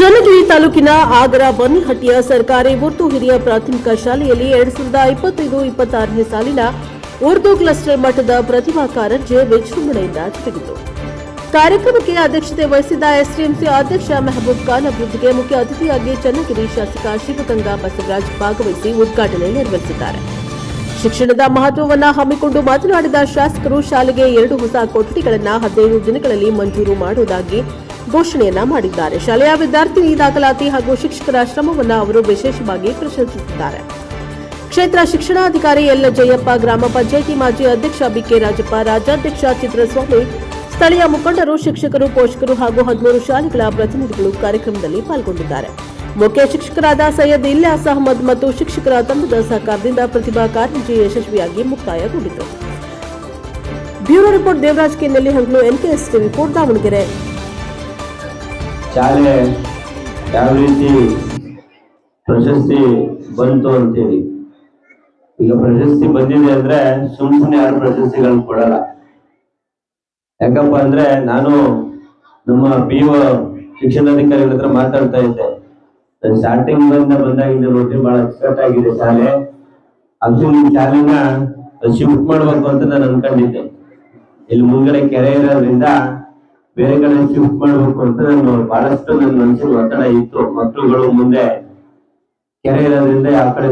ಚನ್ನಗಿರಿ ತಾಲೂಕಿನ ಆಗರ ಬನ್ನಿಹಟ್ಟಿಯ ಸರ್ಕಾರಿ ಉರ್ದು ಹಿರಿಯ ಪ್ರಾಥಮಿಕ ಶಾಲೆಯಲ್ಲಿ ಎರಡ್ ಸಾವಿರದ ಇಪ್ಪತ್ತೈದು ಇಪ್ಪತ್ತಾರನೇ ಸಾಲಿನ ಉರ್ದು ಕ್ಲಸ್ಟರ್ ಮಟ್ಟದ ಪ್ರತಿಭಾ ಕಾರಂಜಿ ವಿಜೃಂಭಣೆಯಿಂದ ಜರುಗಿತು ಕಾರ್ಯಕ್ರಮಕ್ಕೆ ಅಧ್ಯಕ್ಷತೆ ವಹಿಸಿದ ಎಸ್ಡಿಎಂಸಿ ಅಧ್ಯಕ್ಷ ಮೆಹಬೂಬ್ ಖಾನ್ ಅಭಿವೃದ್ಧಿಗೆ ಮುಖ್ಯ ಅತಿಥಿಯಾಗಿ ಚನ್ನಗಿರಿ ಶಾಸಕ ಶಿವಗಂಗಾ ಬಸವರಾಜ್ ಭಾಗವಹಿಸಿ ಉದ್ಘಾಟನೆ ನೆರವೇರಿಸಿದ್ದಾರೆ ಶಿಕ್ಷಣದ ಮಹತ್ವವನ್ನು ಹಮ್ಮಿಕೊಂಡು ಮಾತನಾಡಿದ ಶಾಸಕರು ಶಾಲೆಗೆ ಎರಡು ಹೊಸ ಕೊಠಡಿಗಳನ್ನು ಹದಿನೈದು ದಿನಗಳಲ್ಲಿ ಮಂಜೂರು ಮಾಡುವುದಾಗಿ ಘೋಷಣೆಯನ್ನ ಮಾಡಿದ್ದಾರೆ. ಶಾಲೆಯ ವಿದ್ಯಾರ್ಥಿನಿ ದಾಖಲಾತಿ ಹಾಗೂ ಶಿಕ್ಷಕರ ಶ್ರಮವನ್ನು ಅವರು ವಿಶೇಷವಾಗಿ ಪ್ರಶಂಸಿಸಿದ್ದಾರೆ. ಕ್ಷೇತ್ರ ಶಿಕ್ಷಣಾಧಿಕಾರಿ ಎಲ್ ಜಯಪ್ಪ, ಗ್ರಾಮ ಪಂಚಾಯಿತಿ ಮಾಜಿ ಅಧ್ಯಕ್ಷ ಬಿಕೆ ರಾಜಪ್ಪ, ರಾಜ್ಯಾಧ್ಯಕ್ಷ ಚಿತ್ರಸ್ವಾಮಿ, ಸ್ಥಳೀಯ ಮುಖಂಡರು, ಶಿಕ್ಷಕರು, ಪೋಷಕರು ಹಾಗೂ ಹದಿಮೂರು ಶಾಲೆಗಳ ಪ್ರತಿನಿಧಿಗಳು ಕಾರ್ಯಕ್ರಮದಲ್ಲಿ ಪಾಲ್ಗೊಂಡಿದ್ದಾರೆ. ಮುಖ್ಯ ಶಿಕ್ಷಕರಾದ ಸೈಯದ್ ಇಲ್ಯಾಸ್ ಅಹಮದ್ ಮತ್ತು ಶಿಕ್ಷಕರ ತಂಡದ ಸಹಕಾರದಿಂದ ಪ್ರತಿಭಾ ಕಾರಂಜಿ ಯಶಸ್ವಿಯಾಗಿ ಮುಕ್ತಾಯಗೊಂಡಿತು. ಬ್ಯೂರೋ ರಿಪೋರ್ಟ್ ದೇವರಾಜ್ ಕೆನ್ನೆಲ್ಲಿ, ಹಂಗ್ಲು ಎನ್ಕೆಎಸ್ ಟಿವಿ ದಾವಣಗೆರೆ. ಶಾಲೆ ಯಾವ ರೀತಿ ಪ್ರಶಸ್ತಿ ಬಂತು ಅಂತೇಳಿ. ಈಗ ಪ್ರಶಸ್ತಿ ಬಂದಿದೆ ಅಂದ್ರೆ ಸುಮ್ ಸುಮ್ಮನೆ ಯಾರು ಪ್ರಶಸ್ತಿಗಳನ್ನ ಕೊಡಲ್ಲ. ಯಾಕಪ್ಪ ಅಂದ್ರೆ ನಾನು ನಮ್ಮ ಪಿ ಒ ಶಿಕ್ಷಣಾಧಿಕಾರಿಗಳ ಹತ್ರ ಮಾತಾಡ್ತಾ ಇದ್ದೆ. ಸ್ಟಾರ್ಟಿಂಗ್ ಬಂದ ಬಂದಾಗಿಂದ ನೋಡಿ ಬಹಳ ಅಚ್ಚುಕಟ್ಟಾಗಿದೆ ಶಾಲೆ. ಆಕ್ಚುಲಿ ಶಾಲೆನ ಶಿಫ್ಟ್ ಮಾಡ್ಬೇಕು ಅಂತ ನಾನು ಅನ್ಕೊಂಡಿದ್ದೆ. ಇಲ್ಲಿ ಮುಂದ್ಗಡೆ ಕೆರೆ ಇರೋದ್ರಿಂದ ಬೇರೆ ಕಡೆ ಶಿಫ್ಟ್ ಮಾಡ್ಬೇಕು ಅಂತ ನಾನು ಬಹಳಷ್ಟು ನನ್ನ ಮನಸ್ಸಿನ ಒತ್ತಡ ಇತ್ತು. ಮಕ್ಕಳುಗಳು ಮುಂದೆ ಕೆರೆ ಇರೋದ್ರಿಂದ ಆ ಕಡೆ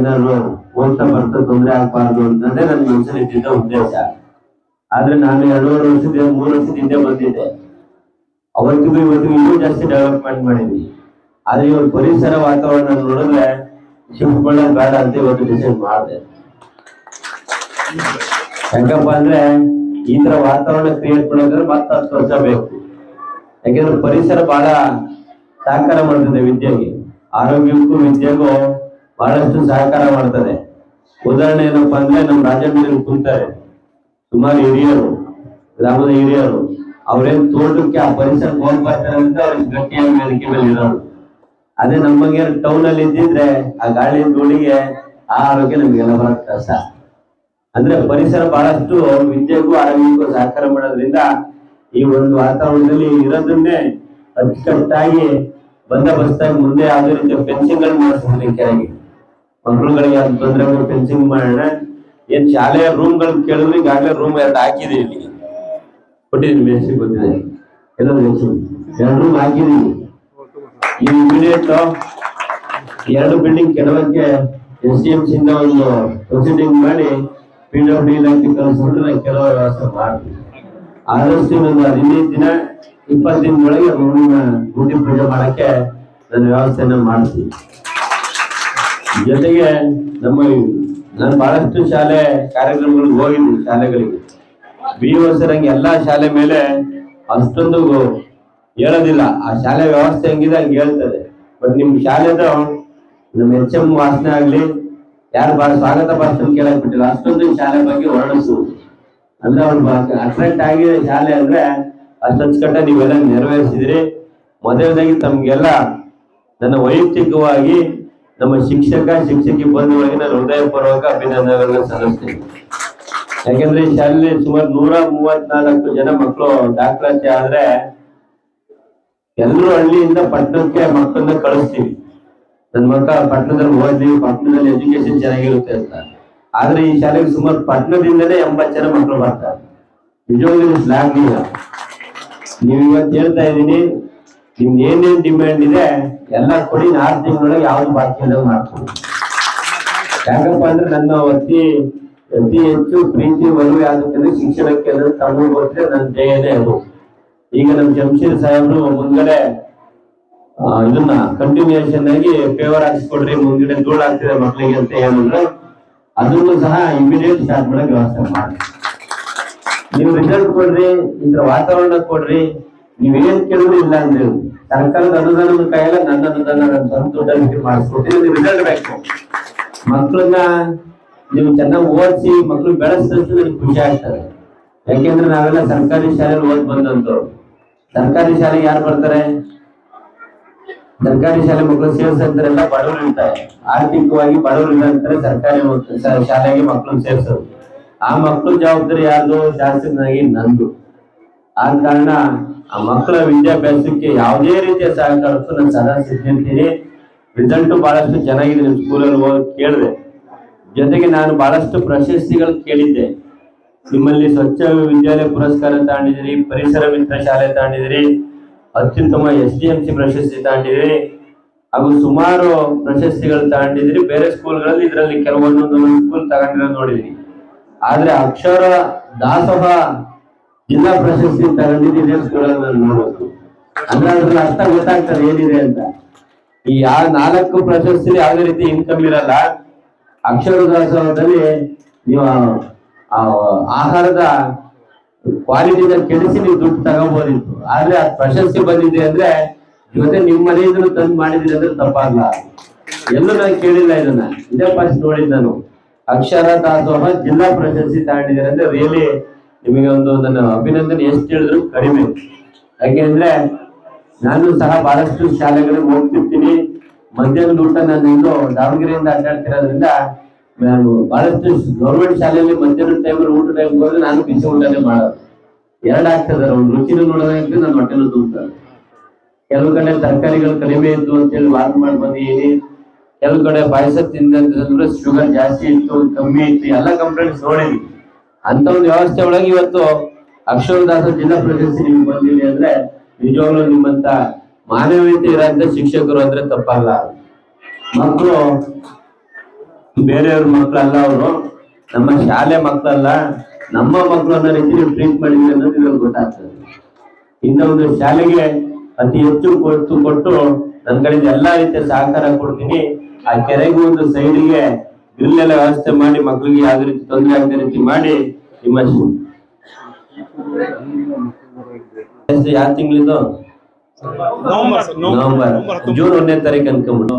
ಓದ್ತಾ ಬರ್ತಾ ತೊಂದರೆ ಆಗ್ಬಾರ್ದು ಅಂತಂದ್ರೆ ನನ್ನ ಮನಸ್ಸಲ್ಲಿ ಇದ್ದಿದ್ದ ಉದ್ದೇಶ. ಆದ್ರೆ ನಾನು ಎರಡೂವರೆ ವರ್ಷದ ಮೂರು ವರ್ಷದಿಂದ ಬಂದಿದ್ದೆ. ಅವತ್ತಿಗೂ ಇವತ್ತಿಗೂ ಇನ್ನೂ ಜಾಸ್ತಿ ಡೆವಲಪ್ಮೆಂಟ್ ಮಾಡಿದ್ವಿ. ಆದ್ರೆ ಇವತ್ತು ಪರಿಸರ ವಾತಾವರಣ ನೋಡಿದ್ರೆ ಶಿಫ್ಟ್ ಮಾಡೋದು ಬೇಡ ಅಂತ ಇವತ್ತು ಡಿಸೈಡ್ ಮಾಡಿದೆ. ಹೆಂಗಪ್ಪ ಅಂದ್ರೆ ಈ ತರ ವಾತಾವರಣ ಕ್ರಿಯೇಟ್ ಮಾಡೋದ್ರೆ ಮತ್ತೆ ಹತ್ತು ವರ್ಷ ಬೇಕು. ಯಾಕೆಂದ್ರೆ ಪರಿಸರ ಬಹಳ ಸಹಕಾರ ಮಾಡ್ತದೆ ವಿದ್ಯೆಗೆ. ಆರೋಗ್ಯಕ್ಕೂ ವಿದ್ಯೆಗೂ ಬಹಳಷ್ಟು ಸಹಕಾರ ಮಾಡ್ತದೆ. ಉದಾಹರಣೆ ಏನಪ್ಪಾ ಅಂದ್ರೆ ನಮ್ಮ ರಾಜ್ಯದಲ್ಲಿ ಕುಂತಾರೆ. ಸುಮಾರು ಹಿರಿಯರು, ಗ್ರಾಮದ ಹಿರಿಯರು. ಅವ್ರೇನ್ ತೋಟಕ್ಕೆ ಆ ಪರಿಸರ ಹೋಗ್ಬರ್ತಾರೆ ಅಂತ ಅವ್ರಿಗೆ ಗಟ್ಟಿಯಾಗಿ ವೇದಿಕೆ ಮೇಲೆ ಅದೇ ನಮ್ಮಂಗೆ ಟೌನ್ ಅಲ್ಲಿ ಇದ್ದಿದ್ರೆ ಆ ಗಾಳಿ ಧೂಳಿಗೆ ಆ ಆರೋಗ್ಯ ನಮ್ಗೆಲ್ಲ ಬರೋದು ಕಷ್ಟ ಅಂದ್ರೆ ಪರಿಸರ ಬಹಳಷ್ಟು ವಿದ್ಯೆಗೂ ಆರೋಗ್ಯಕ್ಕೂ ಸಹಕಾರ ಮಾಡೋದ್ರಿಂದ ಈ ಒಂದು ವಾತಾವರಣದಲ್ಲಿ ಇರೋದನ್ನೇ ಅಚ್ಚುಕಟ್ಟಾಗಿ ಬಂದೋಬಸ್ತಾಗಿ ಮುಂದೆ ಯಾವುದೇ ರೀತಿಯ ಫೆನ್ಸಿಂಗ್ ಗಳನ್ನ ಮಾಡಿಸ್ತೀನಿ ಕೆಳಗೆ ಮಕ್ಕಳುಗಳಿಗೆ ಯಾವ್ದು ತೊಂದರೆ ಫೆನ್ಸಿಂಗ್ ಮಾಡೋಣ. ಏನ್ ಶಾಲೆಯ ರೂಮ್ಗಳು ಕೇಳಿದ್ರೆ ಈಗಾಗಲೇ ರೂಮ್ ಎರಡು ಹಾಕಿದೆ ಇಲ್ಲಿ. ಕೊಟ್ಟಿದ್ದೀನಿ ಮೇಸಿ ಗೊತ್ತಿದೆ ಎಲ್ಲ ಎರಡು ರೂಮ್ ಹಾಕಿದೀನಿ ಈ ಇಮಿಡಿಯೇಟ್ ಎರಡು ಬಿಲ್ಡಿಂಗ್ ಕೆಡವಕ್ಕೆ ಎಸ್ ಡಿ ಎಂ ಸಿಂದ ಒಂದು ಪ್ರೊಸೀಡಿಂಗ್ ಮಾಡಿ ಪಿ ಡಬ್ಲ್ಯೂ ಡಿ ಕಳಿಸ್ಬಿಟ್ಟು ನಾನು ಕೆಲವು ವ್ಯವಸ್ಥೆ ಮಾಡ್ತೀನಿ. ಆದಷ್ಟು ಒಂದು ದಿನ ಇಪ್ಪತ್ತು ದಿನದೊಳಗೆ ಗೌರಿನ ಗುಡಿ ಪೂಜೆ ಮಾಡಕ್ಕೆ ನಾನು ವ್ಯವಸ್ಥೆನ ಮಾಡ್ತೀನಿ ಜೊತೆಗೆ ನಮ್ಮ ನಾನು ಬಹಳಷ್ಟು ಶಾಲೆ ಕಾರ್ಯಕ್ರಮಗಳಿಗೆ ಹೋಗಿದ್ದೀನಿ ಶಾಲೆಗಳಿಗೆ. ಬಿ ಸರಂಗೆ ಎಲ್ಲಾ ಶಾಲೆ ಮೇಲೆ ಅಷ್ಟೊಂದು ಹೇಳೋದಿಲ್ಲ. ಆ ಶಾಲೆ ವ್ಯವಸ್ಥೆ ಹೆಂಗಿದೆ ಹಂಗೆ ಹೇಳ್ತದೆ. ಬಟ್ ನಿಮ್ ಶಾಲೆದು ನಮ್ಮ ಎಚ್ ಎಂ ವಾಸನೆ ಆಗ್ಲಿ, ಯಾರು ಬಹಳ ಸ್ವಾಗತ ಭಾಷಣ ಕೇಳಕ್ ಬಿಟ್ಟಿಲ್ಲ. ಅಷ್ಟೊಂದು ಶಾಲೆ ಬಗ್ಗೆ ವರ್ಣಿಸುವುದು. ಅಂದ್ರೆ ಅವ್ರು ಅಟ್ರಾಕ್ಟ್ ಆಗಿದೆ ಶಾಲೆ ಅಂದ್ರೆ ಅಷ್ಟು ಅಚ್ಚುಕಟ್ಟ ನೀವೆಲ್ಲ ನೆರವೇರಿಸಿದ್ರಿ. ಮೊದಲನೇದಾಗಿ ತಮ್ಗೆಲ್ಲ ನನ್ನ ವೈಯಕ್ತಿಕವಾಗಿ ನಮ್ಮ ಶಿಕ್ಷಕ, ಶಿಕ್ಷಕಿ ಬಂಧುಗಳಿಗೆ ನಾನು ಹೃದಯಪೂರ್ವಕ ಅಭಿನಂದನೆಗಳನ್ನ ಸಲ್ಲಿಸ್ತೀನಿ. ಯಾಕೆಂದ್ರೆ ಈ ಶಾಲೆಯಲ್ಲಿ ಸುಮಾರು ನೂರ ಮೂವತ್ನಾಲ್ಕು ಜನ ಮಕ್ಕಳು ದಾಖಲಾತಿ ಆದ್ರೆ ಎಲ್ಲರೂ ಹಳ್ಳಿಯಿಂದ ಪಟ್ಟಣಕ್ಕೆ ಮಕ್ಕಳನ್ನ ಕಳಿಸ್ತೀವಿ. ನನ್ನ ಮಕ್ಕಳ ಪಟ್ಟಣದಲ್ಲಿ ಓದ್ಲಿ, ಪಟ್ಟಣದಲ್ಲಿ ಎಜುಕೇಶನ್ ಚೆನ್ನಾಗಿರುತ್ತೆ ಅಂತ. ಆದ್ರೆ ಈ ಶಾಲೆಗೆ ಸುಮಾರು ಪಟ್ಟಣದಿಂದಲೇ ಎಂಬತ್ತು ಜನ ಮಕ್ಕಳು ಬರ್ತಾರೆ. ನಿಜವಾಗ್ಲೂ ಶ್ಲಾಘನೀಯ ನೀವು ಇವತ್ತು ಹೇಳ್ತಾ ಇದ್ದೀನಿ ನಿಮ್ಗೆ ಏನೇನ್ ಡಿಮ್ಯಾಂಡ್ ಇದೆ, ಎಲ್ಲ ಕೊಡಿ, ನಾಲ್ಕು ತಿಂಗಳೊಳಗೆ ಯಾವ್ದು ಬಾಕಿ ಇಲ್ಲ ಮಾಡ್ತೀವಿ ಯಾಕಪ್ಪ ಅಂದ್ರೆ ನನ್ನ ಅತಿ ಅತಿ ಹೆಚ್ಚು ಪ್ರೀತಿ, ಒಲವು ಆಗುತ್ತೆ ಶಿಕ್ಷಣಕ್ಕೆ ತಮಗೆ ಗೊತ್ತಿದೆ ನನ್ನ ಧ್ಯೇಯನೇ ಅದು. ಈಗ ನಮ್ ಜಮ್ಶೀರ್ ಸಾಹೇಬ್ರು ಮುಂದ್ಗಡೆ ಇದನ್ನ ಕಂಟಿನ್ಯೂಯೇಷನ್ ಆಗಿ ಪೇವರ್ ಹಾಕ್ಸ್ಕೊಡ್ರಿ, ಮುಂದ್ಗಡೆ ಧೂಳು ಆಗ್ತಿದೆ ಮಕ್ಳಿಗೆ ಅಂತ ಹೇಳಿದ್ರೆ. ಅದನ್ನು ಸಹ ಇಮಿಡಿಯೇಟ್ ಸ್ಟಾರ್ಟ್ ಮಾಡಕ್ಕೆ ವ್ಯವಸ್ಥೆ ಮಾಡಿ. ನೀವು ರಿಸಲ್ಟ್ ಕೊಡ್ರಿ, ಇದ್ರ ವಾತಾವರಣ ಕೊಡ್ರಿ, ನೀವ್ ಏನ್ ಕೇಳಿದ್ರು ಇಲ್ಲ ಅಂದ್ರೆ ಸರ್ಕಾರದ ಅನುದಾನದ ಕೈಯಲ್ಲ ನನ್ನ ಅನುದಾನ ಸ್ವಂತ ದುಡ್ಡಲ್ಲಿ ಮಾಡಿಸ್ಕೊಡ್ತೀನಿ, ನೀವು ರಿಸಲ್ಟ್ ಬೇಕು. ಮಕ್ಕಳನ್ನ ನೀವು ಚೆನ್ನಾಗಿ ಓದಿಸಿ ಮಕ್ಕಳು ಬೆಳೆಸಿದಂತ ನನಗೆ ಖುಷಿ ಆಗ್ತದೆ. ಯಾಕೆಂದ್ರೆ ನಾವೆಲ್ಲ ಸರ್ಕಾರಿ ಶಾಲೆಯಲ್ಲಿ ಓದ್ ಬಂದಂತವ್ರು. ಸರ್ಕಾರಿ ಶಾಲೆಗೆ ಯಾರು ಬರ್ತಾರೆ? ಸರ್ಕಾರಿ ಶಾಲೆ ಮಕ್ಕಳು ಸೇರ್ಸಂತಾರೆಲ್ಲ ಬಡವರು ಇರ್ತಾರೆ. ಆರ್ಥಿಕವಾಗಿ ಬಡವರು ಇರ್ತಾರೆ ಸರ್ಕಾರಿ ಶಾಲೆಗೆ ಮಕ್ಕಳು ಸೇರ್ಸೋದು. ಆ ಮಕ್ಕಳು ಜವಾಬ್ದಾರಿ ಯಾರ್ದು? ಶಾಸಕನಾಗಿ ನಂದು. ಆದ ಕಾರಣ ಆ ಮಕ್ಕಳ ವಿದ್ಯಾಭ್ಯಾಸಕ್ಕೆ ಯಾವುದೇ ರೀತಿಯ ಸಹಕಾರಕ್ಕೂ ನಾನು ಸದಾ ಸಿದ್ಧಿರ್ತೀನಿ ರಿಸಲ್ಟ್ ಬಹಳಷ್ಟು ಚೆನ್ನಾಗಿದೆ ನಿಮ್ಮ ಸ್ಕೂಲಲ್ಲಿ ಹೋಗಿ ಕೇಳಿದೆ. ಜೊತೆಗೆ ನಾನು ಬಹಳಷ್ಟು ಪ್ರಶಸ್ತಿಗಳು ಕೇಳಿದ್ದೆ. ನಿಮ್ಮಲ್ಲಿ ಸ್ವಚ್ಛ ವಿದ್ಯಾಲಯ ಪುರಸ್ಕಾರ ತಗೊಂಡಿದ್ದೀರಿ ಪರಿಸರ ಮಿತ್ರ ಶಾಲೆ ತಗೊಂಡಿದ್ದೀರಿ ಅತ್ಯುತ್ತಮ ಎಸ್ ಡಿ ಎಂ ಸಿ ಪ್ರಶಸ್ತಿ ತಗೊಂಡಿದ್ದೀರಿ ಹಾಗೂ ಸುಮಾರು ಪ್ರಶಸ್ತಿಗಳು ತಗೊಂಡಿದ್ದೀರಿ ಬೇರೆ ಸ್ಕೂಲ್ಗಳಲ್ಲಿ ಇದರಲ್ಲಿ ಕೆಲವೊಂದೊಂದು ಸ್ಕೂಲ್ ತಗೊಂಡಿರೋದು ನೋಡಿದೀನಿ ಆದ್ರೆ ಅಕ್ಷರ ದಾಸೋಹ ಜಿಲ್ಲಾ ಪ್ರಶಸ್ತಿ ತಗೊಂಡಿದ್ದೀನಿ ಸ್ಕೂಲಲ್ಲಿ ನಾನು ನೋಡೋದು. ಅಂದ್ರೆ ಅದ್ರಲ್ಲಿ ಅರ್ಥ ಗೊತ್ತಾಗ್ತದೆ ಏನಿದೆ ಅಂತ. ಈ ಯಾವ ನಾಲ್ಕು ಪ್ರಶಸ್ತಿ ಯಾವುದೇ ರೀತಿ ಇನ್ಕಮ್ ಇರಲ್ಲ. ಅಕ್ಷರ ದಾಸೋಹದಲ್ಲಿ ನೀವು ಆಹಾರದ ಕ್ವಾಲಿಟಿನ ಕೆಡಿಸಿ ನೀವು ದುಡ್ಡು ತಗೋಬೋದಿತ್ತು ಆದ್ರೆ ಅದ್ ಪ್ರಶಸ್ತಿ ಬಂದಿದೆ ಅಂದ್ರೆ ಜೊತೆ ನಿಮ್ ಮನೆಯಿಂದ ತಂದು ಮಾಡಿದ್ರಿ ಅಂದ್ರೆ ತಪ್ಪಾಗಲ್ಲ ಎಲ್ಲೂ ನಾನು ಕೇಳಿಲ್ಲ ಇದನ್ನ. ಇದೇ ಫಸ್ಟ್ ನೋಡಿದ್ ನಾನು. ಅಕ್ಷರ ದಾಸೋಹ ಜಿಲ್ಲಾ ಪ್ರಶಸ್ತಿ ತಗೊಂಡಿದ್ದಾರೆ ಅಂದ್ರೆ ರಿಯಲಿ ನಿಮಗೆ ಒಂದು ನನ್ನ ಅಭಿನಂದನೆ. ಎಷ್ಟು ಹೇಳಿದ್ರು ಕಡಿಮೆ. ಯಾಕೆಂದ್ರೆ ನಾನು ಸಹ ಬಹಳಷ್ಟು ಶಾಲೆಗಳಿಗೆ ಹೋಗ್ತಿರ್ತೀನಿ. ಮಧ್ಯಾಹ್ನದ ಊಟ ನಾನು ದಾವಣಗೆರೆಯಿಂದ ಅಡ್ಡಾಡ್ತಿರೋದ್ರಿಂದ ನಾನು ಬಹಳಷ್ಟು ಗೌರ್ಮೆಂಟ್ ಶಾಲೆಯಲ್ಲಿ ಮಧ್ಯಾಹ್ನ ಟೈಮ್ ಊಟ ಟೈಮ್ ಹೋದ್ರೆ ನಾನು ಬಿಸಿ ಊಟನೇ ಮಾಡೋದು. ಎರಡು ಆಗ್ತದೆ ಒಂದು ರುಚಿನೂ ನೋಡೋದಕ್ಕೆ ನನ್ನ ಹೊಟ್ಟೆನೂ ತುಂಬ್ತದೆ. ಕೆಲವು ಕಡೆ ತರಕಾರಿಗಳು ಕಡಿಮೆ ಇತ್ತು ಅಂತೇಳಿ ವಾರ ಮಾಡಿ ಬಂದಿದ್ದೀನಿ. ಕೆಲವು ಕಡೆ ಪಾಯಸ ತಿಂದ್ರೆ ಶುಗರ್ ಜಾಸ್ತಿ ಇತ್ತು, ಕಮ್ಮಿ ಇತ್ತು, ಎಲ್ಲ ಕಂಪ್ಲೇಂಟ್ಸ್ ನೋಡಿದ್ವಿ ಅಂತ ಒಂದು ವ್ಯವಸ್ಥೆ ಒಳಗೆ ಇವತ್ತು ಅಕ್ಷರದಾಸ ಜಿಲ್ಲಾ ಪ್ರಶಸ್ತಿ ನಿಮ್ಗೆ ಬಂದಿದೆ ಅಂದ್ರೆ ನಿಜವಾಗ್ಲೂ ನಿಮ್ಮಂತ ಮಾನವೀಯತೆ ಇರೋಂಥ ಶಿಕ್ಷಕರು ಅಂದ್ರೆ ತಪ್ಪಲ್ಲ. ಮಕ್ಕಳು ಬೇರೆಯವ್ರ ಮಕ್ಕಳಲ್ಲ ಅವರು. ನಮ್ಮ ಶಾಲೆ ಮಕ್ಕಳಲ್ಲ ನಮ್ಮ ಮಕ್ಕಳು ಅನ್ನೋ ರೀತಿ ನೀವು ಟ್ರೀಟ್ ಮಾಡಿದ್ವಿ ಅನ್ನೋದು ಇದ್ರಲ್ಲಿ ಗೊತ್ತಾಗ್ತದೆ. ಇನ್ನೊಂದು ಶಾಲೆಗೆ ಅತಿ ಹೆಚ್ಚು ಕೊಟ್ಟು ಕೊಟ್ಟು ನನ್ನ ಕಡೆಯಿಂದ ಎಲ್ಲಾ ರೀತಿಯ ಸಹಕಾರ ಕೊಡ್ತೀನಿ. ಆ ಕೆರೆಗೂ ಒಂದು ಸೈಡಿಗೆ ಗ್ರಿಲ್ ಎಲ್ಲ ವ್ಯವಸ್ಥೆ ಮಾಡಿ ಮಕ್ಕಳಿಗೆ ಯಾವ ರೀತಿ ತೊಂದರೆ ಆಗದ ರೀತಿ ಮಾಡಿ ನಿಮ್ಮ ಯಾವ ತಿಂಗಳಿದು? ನವೆಂಬರ್. ಜೂನ್ ಒಂದನೇ ತಾರೀಕು ಅನ್ಕೊಂಡ್ಬಿಟ್ಟು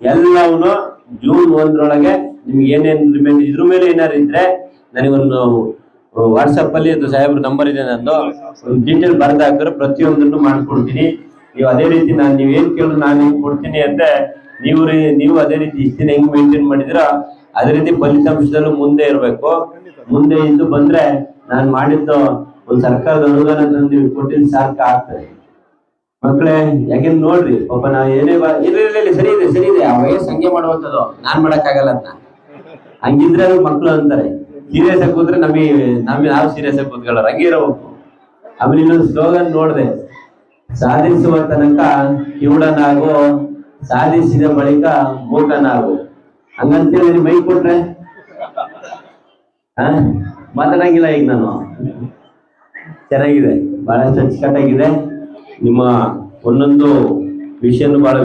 ಎಲ್ಲವನು ಜೂನ್ ಒಂದರೊಳಗೆ ನಿಮ್ಗೆ ಏನೇನು ರಿಮೈಂಡ್ ಇದ್ರ ಮೇಲೆ ಏನಾರು ಇದ್ರೆ ನನಗೊಂದು ವಾಟ್ಸಪ್ ಅಲ್ಲಿ ಅದು ಸಾಹೇಬ್ರ ನಂಬರ್ ಇದೆ ನಂದು. ಡೀಟೇಲ್ ಬರ್ದು ಪ್ರತಿಯೊಂದನ್ನು ಮಾಡ್ಕೊಡ್ತೀನಿ. ನೀವು ಅದೇ ರೀತಿ ನಾನು ನೀವು ಏನ್ ಕೇಳಿದ್ರು ನಾನು ನಿಮ್ಗೆ ಕೊಡ್ತೀನಿ ಅಂದ್ರೆ, ನೀವು ನೀವು ಅದೇ ರೀತಿ ಇಷ್ಟ ದಿನ ಹೆಂಗ್ ಮೇಂಟೈನ್ ಮಾಡಿದಿರೋ, ಅದೇ ರೀತಿ ಫಲಿತಾಂಶದಲ್ಲೂ ಮುಂದೆ ಇರಬೇಕು. ಮುಂದೆ ಇದ್ದು ಬಂದ್ರೆ ನಾನು ಮಾಡಿದ್ದು ಒಂದು ಸರ್ಕಾರದ ಅನುದಾನ ನೀವು ಕೊಟ್ಟಿದ್ದು ಸಾರ್ಥ ಆಗ್ತದೆ. ಮಕ್ಕಳೇ ಯಾಕೆಂದ್ರೆ ನೋಡ್ರಿ ಒಬ್ಬ ನಾ ಏನೇ ಇಲ್ಲ ಸರಿ ಇದೆ ಸರಿ ಇದೆ, ಆ ಸಂಖ್ಯೆ ಮಾಡುವಂಥದ್ದು, ನಾನ್ ಮಾಡಕ್ಕಾಗಲ್ಲ ಅಂತ ಹಂಗಿದ್ರೆ ಮಕ್ಕಳು ಅಂತಾರೆ. ಸೀರಿಯಸ್ ಆಗಿ ಕೂತ್ರೆ ನಮಗೆ ನಮಗೆ ನಾವು ಸೀರಿಯಸ್ ಆಗಿ ಕೂತ್ಕೊಳ್ಳೋರು, ಹಂಗೆ ಇರಬೇಕು. ಆಮೇಲೆ ಇನ್ನೊಂದು ಸ್ಲೋಗನ್ ನೋಡ್ದೆ. ಸಾಧಿಸುವ ತನಕ ಕಿವುಡನಾಗು, ಸಾಧಿಸಿದ ಬಳಿಕ ಮೂಕನಾಗು ಹಂಗಂತೇಳಿ ಮೈ ಕೊಟ್ರೆ? ಹಾ? ಮಾತಾಡಂಗಿಲ್ಲ ಈಗ ನಾನು. ಚೆನ್ನಾಗಿದೆ. ಬಹಳಷ್ಟು ಅಚ್ಚುಕಟ್ಟಾಗಿದೆ ನಿಮ್ಮ ಒಂದೊಂದು ವಿಷಯನು ಬಹಳ